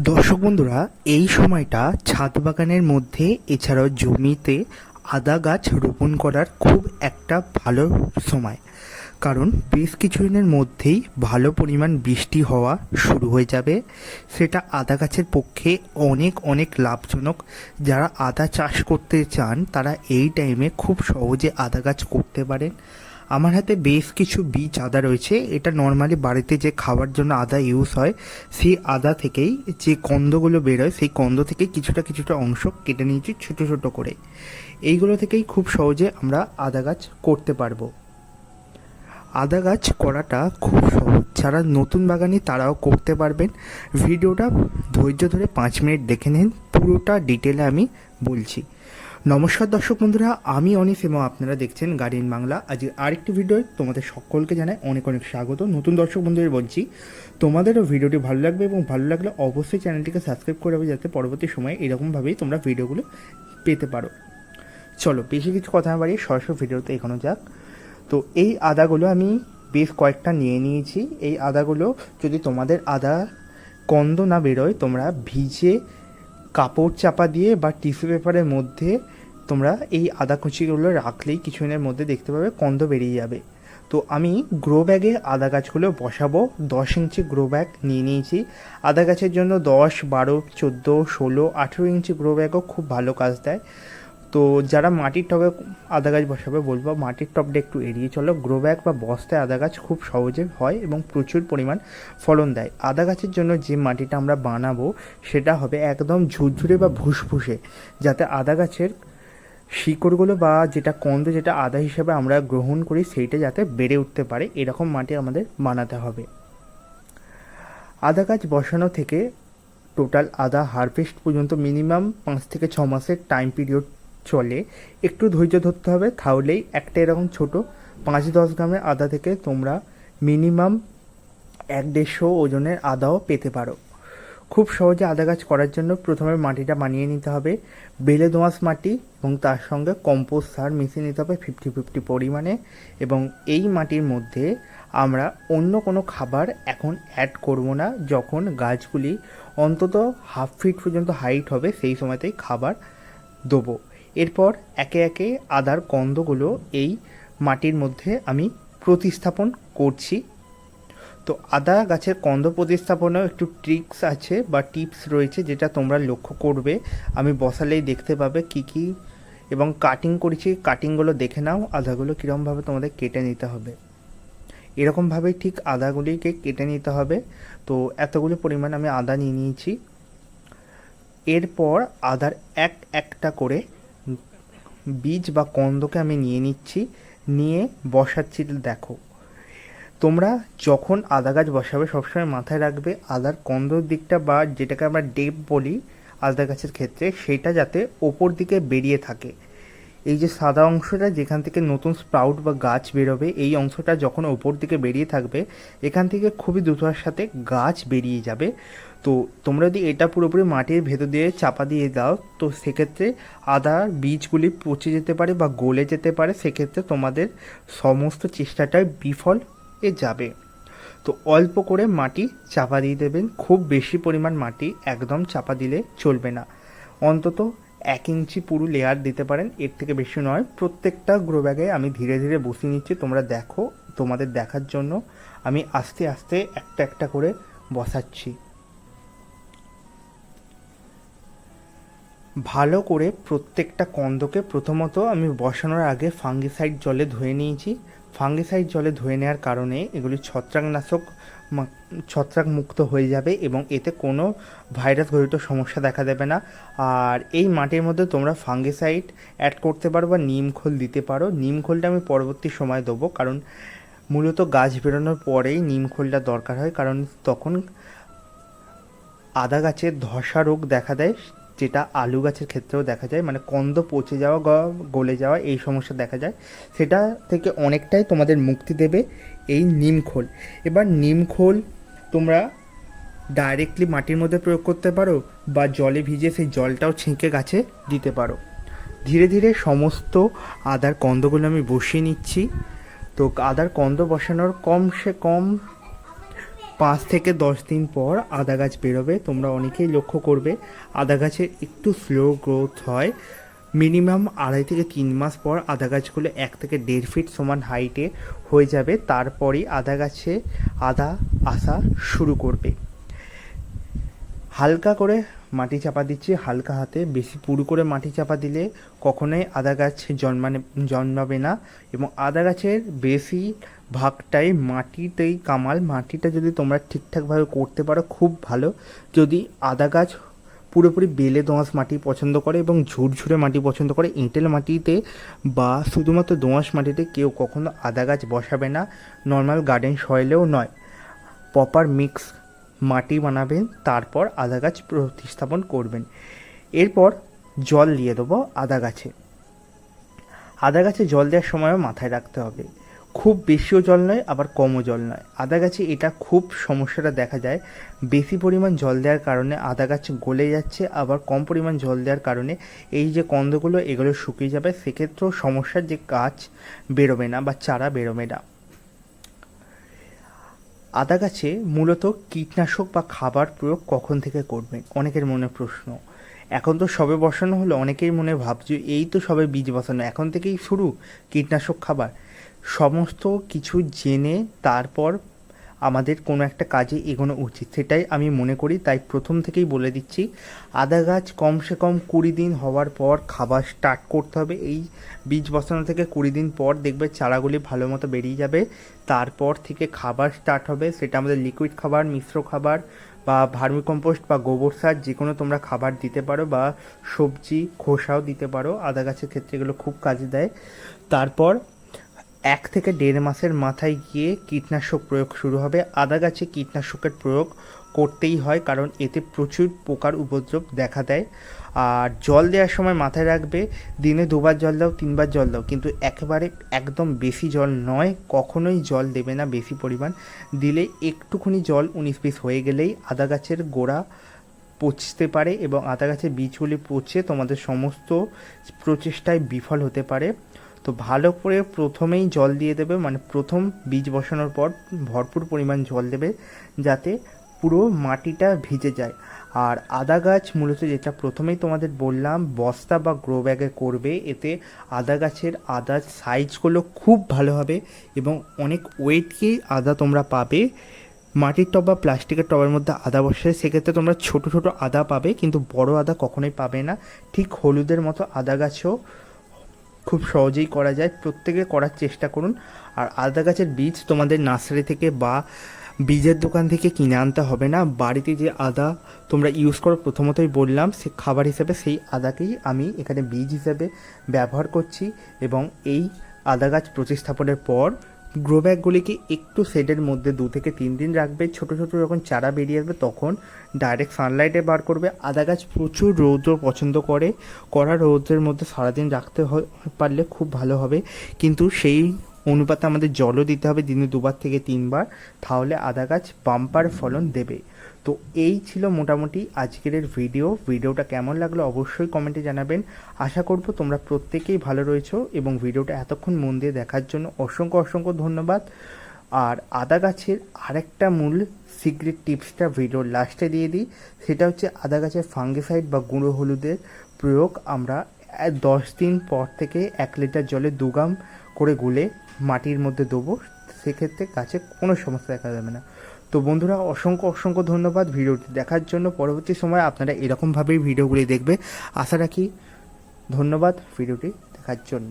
দর্শক বন্ধুরা, এই সময়টা ছাদ বাগানের মধ্যে, এছাড়াও জমিতে আদা গাছ রোপণ করার খুব একটা ভালো সময়। কারণ বেশ কিছুদিনের মধ্যেই ভালো পরিমাণ বৃষ্টি হওয়া শুরু হয়ে যাবে। সেটা আদা গাছের পক্ষে অনেক অনেক লাভজনক। যারা আদা চাষ করতে চান, তারা এই টাইমে খুব সহজে আদা গাছ করতে পারেন। আমার হাতে বেশ কিছু বীজ আদা রয়েছে। এটা নর্মালি বাড়িতে যে খাবার জন্য আদা ইউজ হয়, সেই আদা থেকেই যে কন্দগুলো বেরোয় সেই কন্দ থেকে কিছুটা কিছুটা অংশ কেটে নিয়েছি ছোট ছোট করে। এইগুলো থেকেই খুব সহজে আমরা আদা গাছ করতে পারব। আদা গাছ করাটা খুব সহজ। যারা নতুন বাগানি তারাও করতে পারবেন। ভিডিওটা ধৈর্য ধরে পাঁচ মিনিট দেখে নিন। পুরোটা ডিটেলে আমি বলছি। নমস্কার দর্শক বন্ধুরা, আমি অনিস এবং আপনারা দেখছেন গার্ডিয়ান বাংলা। আজ আরেকটি ভিডিও তোমাদের সকলকে জানাই অনেক অনেক স্বাগত। নতুন দর্শক বন্ধুদের বলছি, তোমাদেরও ভিডিওটি ভালো লাগবে এবং ভালো লাগলে অবশ্যই চ্যানেলটিকে সাবস্ক্রাইব করে রাখবে যাতে পরবর্তী সময়ে এরকমভাবেই তোমরা ভিডিওগুলো পেতে পারো। চলো, বেশি কিছু কথা না বাড়িয়ে সরাসরি ভিডিওতে এখনও যাক। তো এই আদাগুলো আমি বেশ কয়েকটা নিয়ে নিয়েছি। এই আদাগুলো যদি তোমাদের আদা কন্দ না বেরোয়, তোমরা ভিজে কাপড় চাপা দিয়ে বা টিস্যু পেপারের মধ্যে তোমরা এই আদা কুচিগুলো রাখলেই কিছুদিনের মধ্যে দেখতে পাবে কন্দ বেরিয়ে যাবে। তো আমি গ্রো ব্যাগে আদা গাছগুলো বসাবো, দশ ইঞ্চি গ্রো ব্যাগ নিয়ে নিয়েছি। আদা গাছের জন্য দশ, বারো, চোদ্দ, ষোলো, আঠেরো ইঞ্চি গ্রো ব্যাগও খুব ভালো কাজ দেয়। তো যারা মাটির টবে আদা গাছ বসাবে বলব, মাটির টবটা একটু এড়িয়ে চলো। গ্রো ব্যাগ বা বস্তায় আদা গাছ খুব সহজে হয় এবং প্রচুর পরিমাণ ফলন দেয়। আদা গাছের জন্য যে মাটিটা আমরা বানাবো, সেটা হবে একদম ঝুরঝুরে বা ভুসফুসে যাতে আদা গাছের শিকড়গুলো বা যেটা কন্দ, যেটা আদা হিসেবে আমরা গ্রহণ করি, সেইটা যাতে বেড়ে উঠতে পারে, এরকম মাটি আমাদের বানাতে হবে। আদা গাছ বসানো থেকে টোটাল আদা হারভেস্ট পর্যন্ত মিনিমাম পাঁচ থেকে ছ মাসের টাইম পিরিয়ড চলে। একটু ধৈর্য ধরতে হবে, তাহলেই একটা এরকম ছোট পাঁচ দশ গ্রামের আদা থেকে তোমরা মিনিমাম এক দেড়শো ওজনের আদাও পেতে পারো। খুব সহজে আদা গাছ করার জন্য প্রথমে মাটিটা বানিয়ে নিতে হবে। বেলে দোঁয়াশ মাটি এবং তার সঙ্গে কম্পোস্ট সার মিশিয়ে নিতে হবে ফিফটি ফিফটি পরিমাণে এবং এই মাটির মধ্যে আমরা অন্য কোনো খাবার এখন অ্যাড করব না। যখন গাছগুলি অন্তত হাফ ফিট পর্যন্ত হাইট হবে, সেই সময়তেই খাবার দেবো। এরপর একে একে আদার কন্দগুলো এই মাটির মধ্যে আমি প্রতিস্থাপন করছি। তো আদা গাছের কন্দ প্রতিস্থাপনেও একটু ট্রিক্স আছে বা টিপস রয়েছে যেটা তোমরা লক্ষ্য করবে। আমি বসালেই দেখতে পাবে কি কি এবং কাটিং করেছি কাটিংগুলো দেখে নাও আদাগুলো কীরকমভাবে তোমাদের কেটে নিতে হবে। এরকমভাবেই ঠিক আদাগুলিকে কেটে নিতে হবে। তো এতগুলো পরিমাণ আমি আদা নিয়ে নিয়েছি। এরপর আদার এক একটা করে বীজ বা কন্দকে আমি নিয়ে নিচ্ছি। নিয়ে বসাচ্ছি, দেখো। তোমরা যখন আদা গাছ বসাবে, সবসময় মাথায় রাখবে আদার কন্দর দিকটা বা যেটাকে আমরা ডেপ বলি আদা গাছের ক্ষেত্রে, সেটা যাতে ওপর দিকে বেরিয়ে থাকে। এই যে সাদা অংশটা যেখান থেকে নতুন স্প্রাউট বা গাছ বেরোবে, এই অংশটা যখন ওপর দিকে বেরিয়ে থাকবে, এখান থেকে খুবই দ্রুততার সাথে গাছ বেরিয়ে যাবে। তো তোমরা যদি এটা পুরোপুরি মাটির ভেতর দিয়ে চাপা দিয়ে দাও, তো সেক্ষেত্রে আদার বীজগুলি পচে যেতে পারে বা গলে যেতে পারে। সেক্ষেত্রে তোমাদের সমস্ত চেষ্টাটাই বিফল এ যাবে। তো অল্প করে মাটি চাপা দিয়ে দেবেন। খুব বেশি পরিমাণ মাটি একদম চাপা দিলে চলবে না। অন্তত এক ইঞ্চি পুরো লেয়ার দিতে পারেন। এর থেকে বেশি নয়। প্রত্যেকটা গ্রো ব্যাগে আমি ধীরে ধীরে বসিয়ে নিচ্ছি। তোমরা দেখো। তোমাদের দেখার জন্য আমি আস্তে আস্তে একটা একটা করে বসাচ্ছি। ভালো করে প্রত্যেকটা কন্দকে প্রথমত আমি বসানোর আগে ফাঙ্গিসাইড জলে ধুয়ে নিয়েছি। ফাঙ্গিসাইড জলে ধুয়ে নেওয়ার কারণে এগুলি ছত্রাকনাশক ছত্রাক মুক্ত হয়ে যাবে এবং এতে কোনো ভাইরাস ঘটিত সমস্যা দেখা দেবে না। আর এই মাটির মধ্যে তোমরা ফাঙ্গিসাইড অ্যাড করতে পারো বা নিম খোল দিতে পারো। নিম খোলটা আমি পরবর্তী সময় দেবো কারণ মূলত গাছ বেরোনোর পরেই নিম খোলটা দরকার হয়। কারণ তখন আদা গাছের ধসা রোগ দেখা দেয়। যেটা আলু গাছের ক্ষেত্রেও দেখা যায় মানে কন্দ পচে যাওয়া গলে যাওয়া এই সমস্যা দেখা যায়, সেটা থেকে অনেকটাই তোমাদের মুক্তি দেবে এই নিমখোল এবার নিমখোল তোমরা ডাইরেক্টলি মাটির মধ্যে প্রয়োগ করতে পারো বা জলে ভিজে সেই জলটাও ছেঁকে গাছে দিতে পারো। ধীরে ধীরে সমস্ত আদার কন্দগুলো আমি বসিয়ে নিচ্ছি। তো আদার কন্দ বসানোর কমসে কম পাঁচ থেকে দশ দিন পর আদা গাছ বেরোবে, তোমরা অনেকেই লক্ষ্য করবে, আদা গাছের একটু স্লো গ্রোথ হয়। মিনিমাম আড়াই থেকে তিন মাস পর আদা গাছগুলো এক থেকে দেড় ফিট সমান হাইটে হয়ে যাবে, তারপরই আদা গাছে আদা আসা শুরু করবে। হালকা করে মাটি চাপা দিচ্ছি, হালকা হাতে। বেশি পুরু করে মাটি চাপা দিলে কখনোই আদা গাছ জন্মানে জন্মাবে না এবং আদা গাছের বেশি ভাগটাই মাটিতেই, কামাল, মাটিটা যদি তোমরা ঠিকঠাকভাবে করতে পারো, খুব ভালো। যদি আদা গাছ পুরোপুরি বেলে দোঁয়াশ মাটি পছন্দ করে এবং ঝুরঝুরে মাটি পছন্দ করে, এঁটেল মাটিতে বা শুধুমাত্র দোঁয়াশ মাটিতে কেউ কখনো আদা গাছ বসাবে না, নর্মাল গার্ডেন সয়েলেও নয়। প্রপার মিক্স মাটি বানাবেন, তারপর আদা গাছ প্রতিস্থাপন করবেন। এরপর জল দিয়ে দেবো আদা গাছে। আদা গাছে জল দেওয়ার সময়ও মাথায় রাখতে হবে। খুব বেশিও জল নয়, আবার কমও জল নয়। আদা গাছে এটা খুব সমস্যাটা দেখা যায়। বেশি পরিমাণ জল দেওয়ার কারণে আদা গাছ গলে যাচ্ছে, আবার কম পরিমাণ জল দেওয়ার কারণে এই যে কন্দগুলো, এগুলো শুকিয়ে যাবে। সেক্ষেত্রেও সমস্যার যে গাছ বেরোবে না বা চারা বেরোবে না। আদা গাছে মূলত কীটনাশক বা খাবার প্রয়োগ কখন থেকে করবেন অনেকের মনে প্রশ্ন। এখন তো সবে বসানো হলো, অনেকেই মনে ভাবছে, এই তো সবে বীজ বসানো, এখন থেকেই শুরু কীটনাশক খাবার। সমস্ত কিছু জেনে তারপর আমাদের কোনো একটা কাজে এগোনো উচিত। সেটাই আমি মনে করি, তাই প্রথম থেকেই বলে দিচ্ছি, আদা গাছ কমসে কম কুড়ি দিন হওয়ার পর খাবার স্টার্ট করতে হবে। এই বীজ বসানো থেকে কুড়ি দিন পর দেখবে চারাগুলি ভালো মতো বেরিয়ে যাবে। তারপর থেকে খাবার স্টার্ট হবে। সেটা আমাদের লিকুইড খাবার, মিশ্র খাবার বা ভার্মি কম্পোস্ট বা গোবর সার যে কোনো তোমরা খাবার দিতে পারো বা সবজি, খোসাও দিতে পারো। আদা গাছের ক্ষেত্রে এগুলো খুব কাজে দেয়। তারপর এক থেকে দেড় মাসের মাথায় গিয়ে কীটনাশক প্রয়োগ শুরু হবে। আদা গাছে কীটনাশকের প্রয়োগ করতেই হয়, কারণ এতে প্রচুর পোকার উপদ্রব দেখা দেয়। আর জল দেওয়ার সময় মাথায় রাখবে, দিনে দুবার জল দাও, তিনবার জল দাও, কিন্তু একেবারে একদম বেশি জল নয়, কখনোই জল দেবে না বেশি পরিমাণ। দিলে একটুখানি জল উনিশ পিস হয়ে গেলেই আদা গাছের গোড়া পচতে পারে এবং আদা গাছের বীজগুলি পচে তোমাদের সমস্ত প্রচেষ্টায় বিফল হতে পারে। তো ভালো করে প্রথমেই জল দিয়ে দেবে মানে প্রথম বীজ বসানোর পর ভরপুর পরিমাণ জল দেবে, যাতে পুরো মাটিটা ভিজে যায়। আর আদা গাছ মূলত যেটা প্রথমেই তোমাদের বললাম, বস্তা বা গ্রো ব্যাগে করবে, এতে আদা গাছের আদার সাইজগুলো খুব ভালো হবে এবং অনেক ওয়েটকেই আদা তোমরা পাবে। মাটির টব বা প্লাস্টিকের টবের মধ্যে আদা বসে সেক্ষেত্রে তোমরা ছোট ছোট আদা পাবে, কিন্তু বড় আদা কখনোই পাবে না। ঠিক হলুদের মতো আদা গাছও খুব সহজেই করা যায়। প্রত্যেকে করার চেষ্টা করুন। আর আদা গাছের বীজ তোমাদের নার্সারি থেকে বা বীজের দোকান থেকে কিনে আনতে হবে না। বাড়িতে যে আদা তোমরা ইউজ করো, প্রথমতই বললাম, সে খাবার হিসেবে সেই আদাকেই আমি এখানে বীজ হিসেবে ব্যবহার করছি। এবং এই আদা গাছ প্রতিস্থাপনের পর গ্রো ব্যাগগুলিকে একটু শেডের মধ্যে দু থেকে তিন দিন রাখবে। ছোট ছোট যখন চারা বেরিয়ে আসবে, তখন ডাইরেক্ট সানলাইটে বার করবে। আদা গাছ প্রচুর রৌদ্র পছন্দ করে। কড়া রৌদ্রের মধ্যে সারাদিন রাখতে পারলে খুব ভালো হবে। কিন্তু সেই অনুপাতে আমাদের জলও দিতে হবে দিনে দুবার থেকে তিনবার। তাহলে আদা গাছ বাম্পার ফলন দেবে। তো এই ছিল মোটামুটি আজকের ভিডিও ভিডিওটা কেমন লাগল অবশ্যই কমেন্টে জানাবেন। আশা করব তোমরা প্রত্যেকেই ভালো রয়েছো এবং ভিডিওটা এতক্ষণ মন দিয়ে দেখার জন্য অসংখ্য অসংখ্য ধন্যবাদ। আর আদা গাছের আরেকটা মূল সিক্রেট টিপসটা ভিডিওর লাস্টে দিয়ে দিই। সেটা হচ্ছে আদা গাছের ফাঙ্গিসাইড বা গুঁড়ো হলুদের প্রয়োগ। আমরা দশ দিন পর থেকে এক লিটার জলে দু করে গুলে মাটির মধ্যে দেবো। সেক্ষেত্রে গাছে কোনো সমস্যা দেখা যাবে না। তো বন্ধুরা, অসংখ্য অসংখ্য ধন্যবাদ ভিডিওটি দেখার জন্য। পরবর্তী সময় আপনারা এরকমভাবেই ভিডিওগুলি দেখবে। আশা রাখি ধন্যবাদ ভিডিওটি দেখার জন্য।